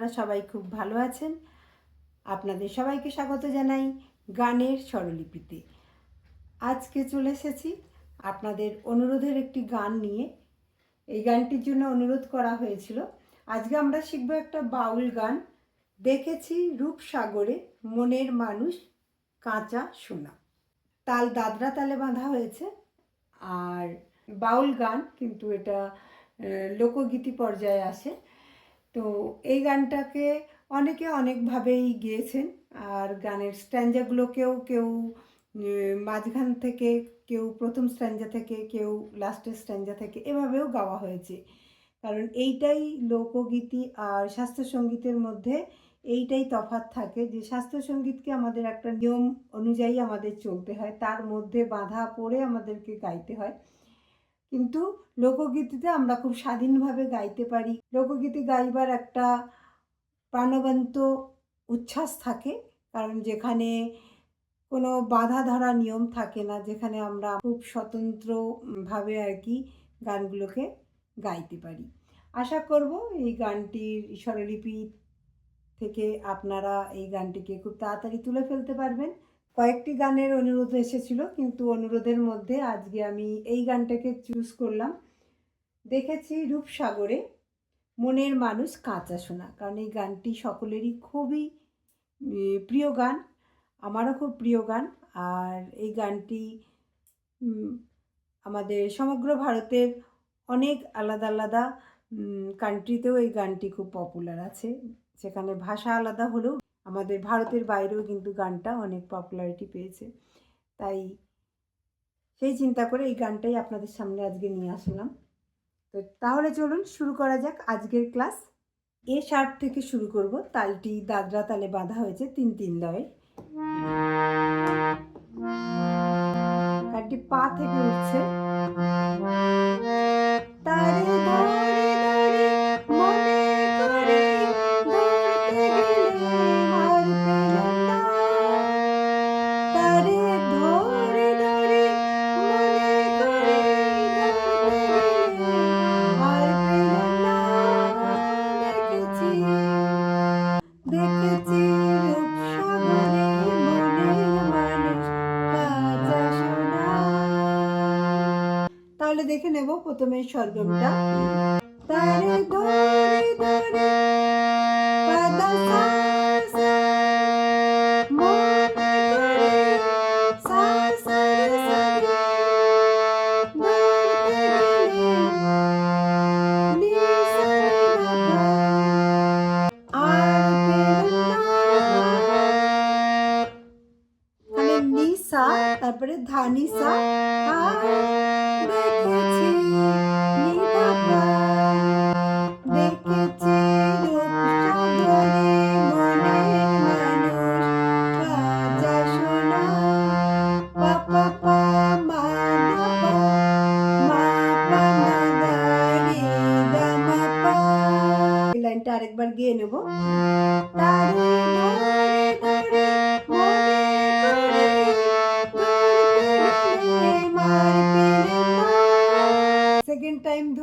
আপনারা সবাই খুব ভালো আছেন। আপনাদের সবাইকে স্বাগত জানাই গানের স্বরলিপিতে। আজকে চলে এসেছি আপনাদের অনুরোধের একটি গান নিয়ে। এই গানটির জন্য অনুরোধ করা হয়েছিল। আজকে আমরা শিখব একটা বাউল গান। দেখেছি রূপসাগরে মনের মানুষ কাঁচা সোনা। তাল দাদরা তালে বাঁধা হয়েছে। আর বাউল গান, কিন্তু এটা লোকগীতি পর্যায়ে আসে। তো এই গানটাকে অনেকে অনেকভাবেই গেয়েছেন আর গানের স্ট্যান্ডাগুলোকেও কেউ মাঝখান থেকে কেউ প্রথম স্ট্যান্ডা থেকে, কেউ লাস্টের স্ট্যান্ডা থেকে এভাবেও গাওয়া হয়েছে। কারণ এইটাই লোকগীতি আর শাস্ত্রীয় সঙ্গীতের মধ্যে এইটাই তফাৎ থাকে যে শাস্ত্রীয় সঙ্গীতকে আমাদের একটা নিয়ম অনুযায়ী আমাদের চলতে হয়, তার মধ্যে বাধা পড়ে আমাদেরকে গাইতে হয়। কিন্তু লোকগীতিতে আমরা খুব স্বাধীনভাবে গাইতে পারি। লোকগীতি গাইবার একটা প্রাণবন্ত উচ্ছ্বাস থাকে, কারণ যেখানে কোনো বাধা ধরা নিয়ম থাকে না, যেখানে আমরা খুব স্বতন্ত্রভাবে আর কি গানগুলোকে গাইতে পারি। আশা করব এই গানটির স্বরলিপি থেকে আপনারা এই গানটিকে খুব তাড়াতাড়ি তুলে ফেলতে পারবেন। কয়েকটি গানের অনুরোধ এসেছিল, কিন্তু অনুরোধের মধ্যে আজকে আমি এই গানটাকে চুজ করলাম। দেখেছি রূপসাগরে মনের মানুষ কাঁচা শোনা কারণ এই গানটি সকলেরই খুবই প্রিয় গান, আমারও খুব প্রিয় গান। আর এই গানটি আমাদের সমগ্র ভারতের অনেক আলাদা আলাদা কান্ট্রিতেও এই গানটি খুব পপুলার আছে। সেখানে ভাষা আলাদা হলেও আমাদের ভারতের বাইরেও কিন্তু গানটা অনেক পপুলারিটি পেয়েছে। তাই সেই চিন্তা করে এই গানটাই আপনাদের সামনে আজকে নিয়ে আসলাম। তো তাহলে চলুন শুরু করা যাক আজকের ক্লাস। এ শার্ট থেকে শুরু করব। তালটি দাদরা তালে বাঁধা হয়েছে তিন তিন লয়ে। গানটি পা থেকে উঠছে। তাহলে দেখে নেব প্রথমে সরগমটা তারে ধরে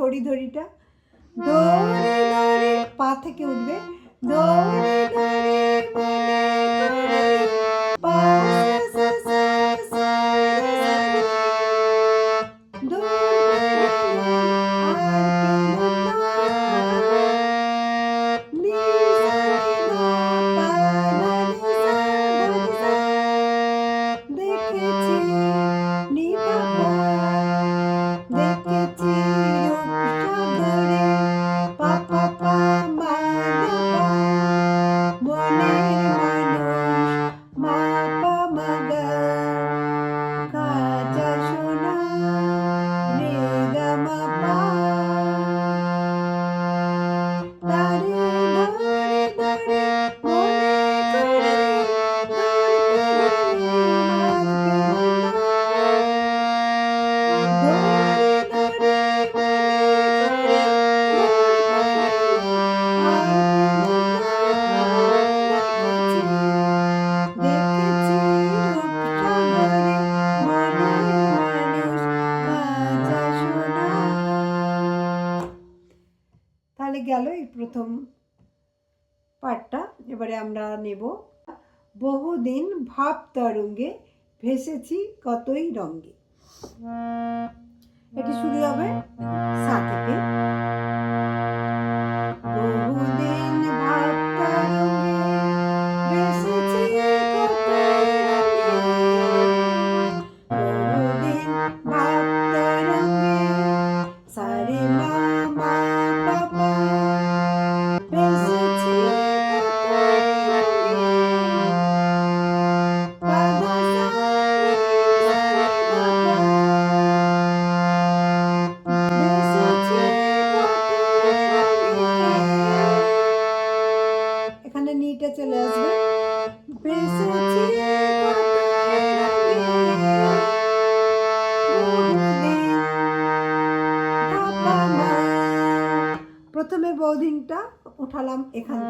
টাইম ধরি ধরিটা ধরে ধরে পা থেকে উঠবে। ধরে আমরা নেব। বহুদিন ভাব তরঙ্গে ভেসেছি কতই রঙ্গে। এটি শুরু হবে এখান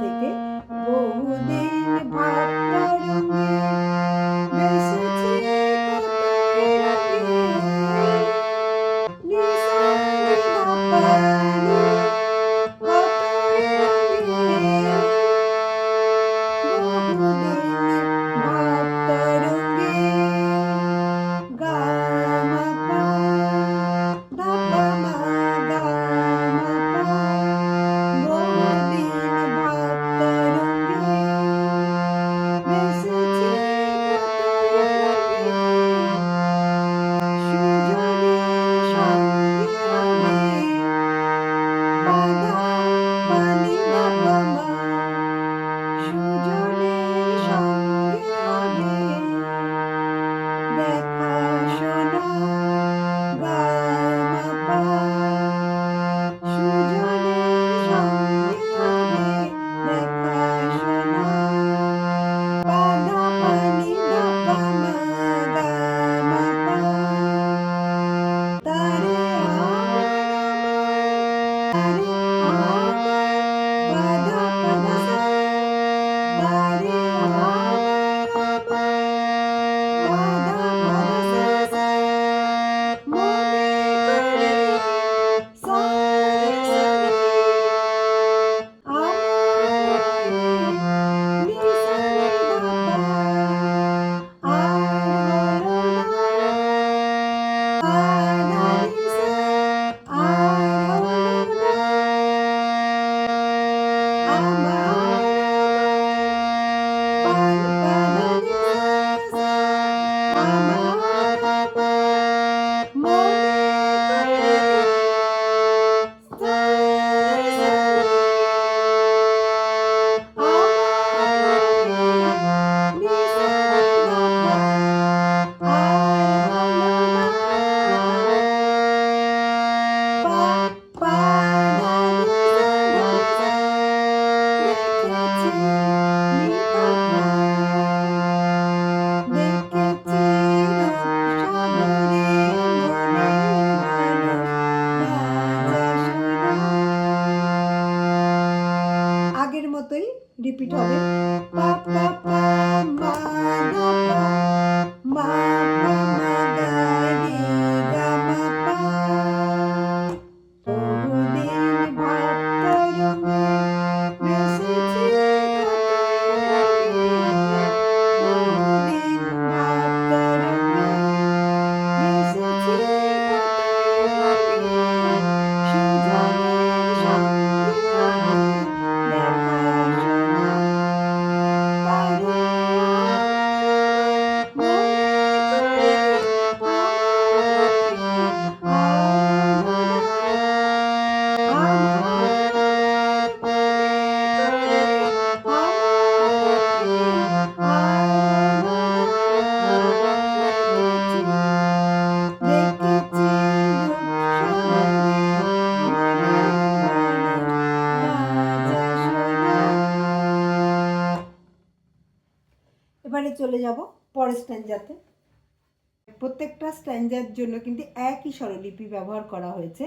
একটা স্ট্যান্ডার জন্য কিন্তু একই স্বরলিপি ব্যবহার করা হয়েছে।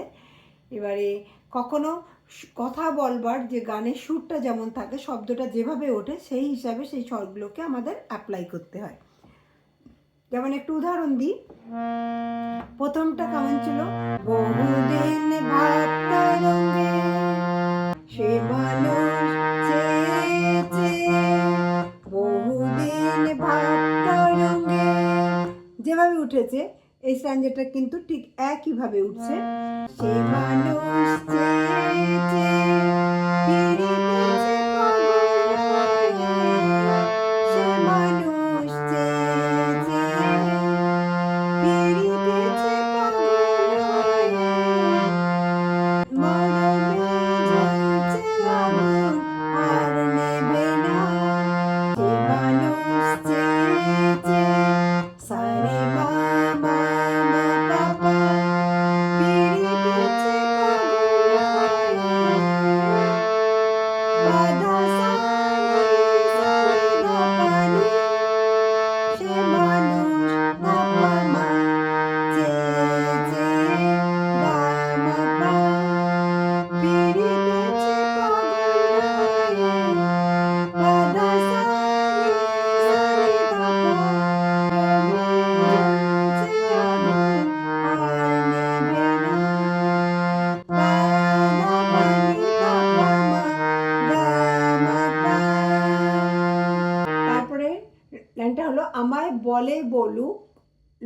এবারে কখনো কথা বলবার যে গানের সুরটা যেমন থাকে, শব্দটা যেভাবে ওঠে, সেই হিসাবে সেই স্বরগুলোকে আমাদের অ্যাপ্লাই করতে হয়। যেমন একটু উদাহরণ দিই। প্রথমটা কেমন ছিল? বহুদিন বহুদিন ভাব যেভাবে উঠেছে এই স্ট্যান্ডার্ডটা কিন্তু ঠিক একইভাবে উঠছে। সে মানুষ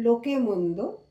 lo que mundo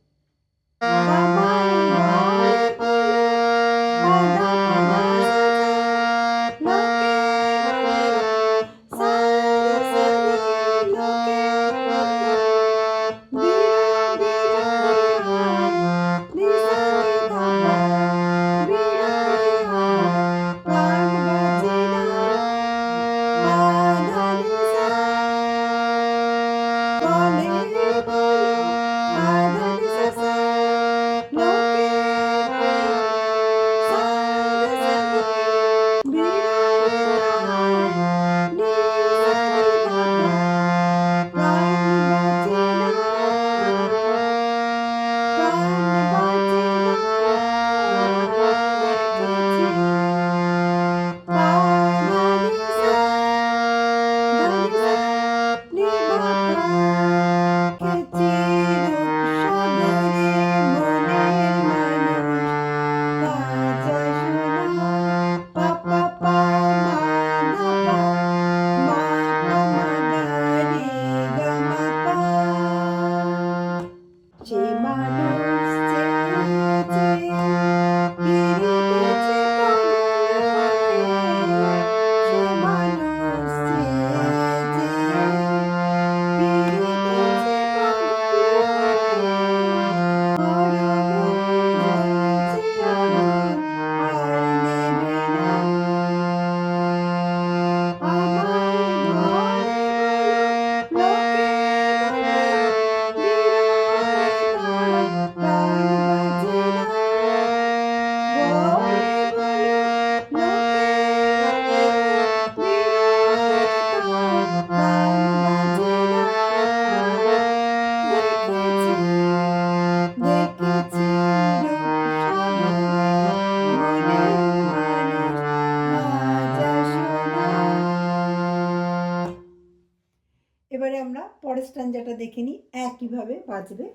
বাজবে।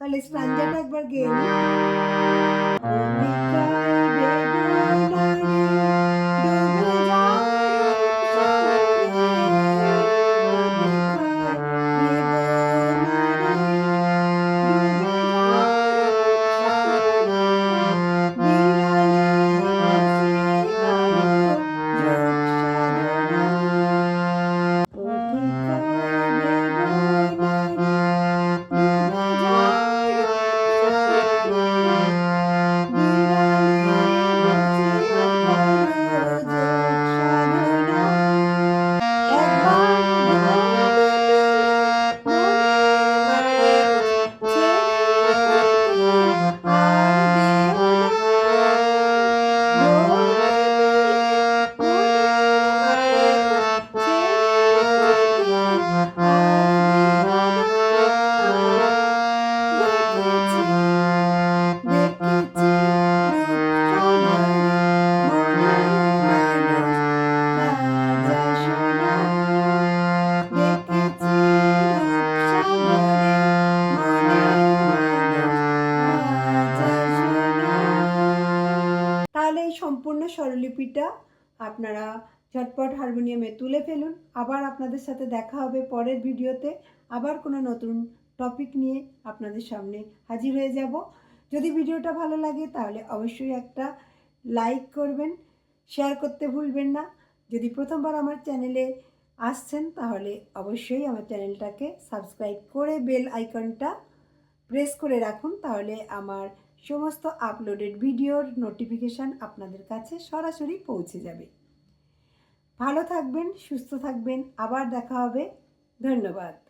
তাহলে স্ট্যান্ডার্ড একবার গেয়ে নিই। রেসিপিটা আপনারা ঝটপট হারমোনিয়ামে তুলে ফেলুন। আবার আপনাদের সাথে দেখা হবে পরের ভিডিওতে। আবার কোনো নতুন টপিক নিয়ে আপনাদের সামনে হাজির হয়ে যাব। যদি ভিডিওটা ভালো লাগে তাহলে অবশ্যই একটা লাইক করবেন শেয়ার করতে ভুলবেন না। যদি প্রথমবার আমার চ্যানেলে আসছেন তাহলে অবশ্যই আমার চ্যানেলটাকে সাবস্ক্রাইব করে বেল আইকনটা প্রেস করে রাখুন। তাহলে আমার সমস্ত আপলোডেড ভিডিওর নোটিফিকেশান আপনাদের কাছে সরাসরি পৌঁছে যাবে। ভালো থাকবেন, সুস্থ থাকবেন, আবার দেখা হবে। ধন্যবাদ।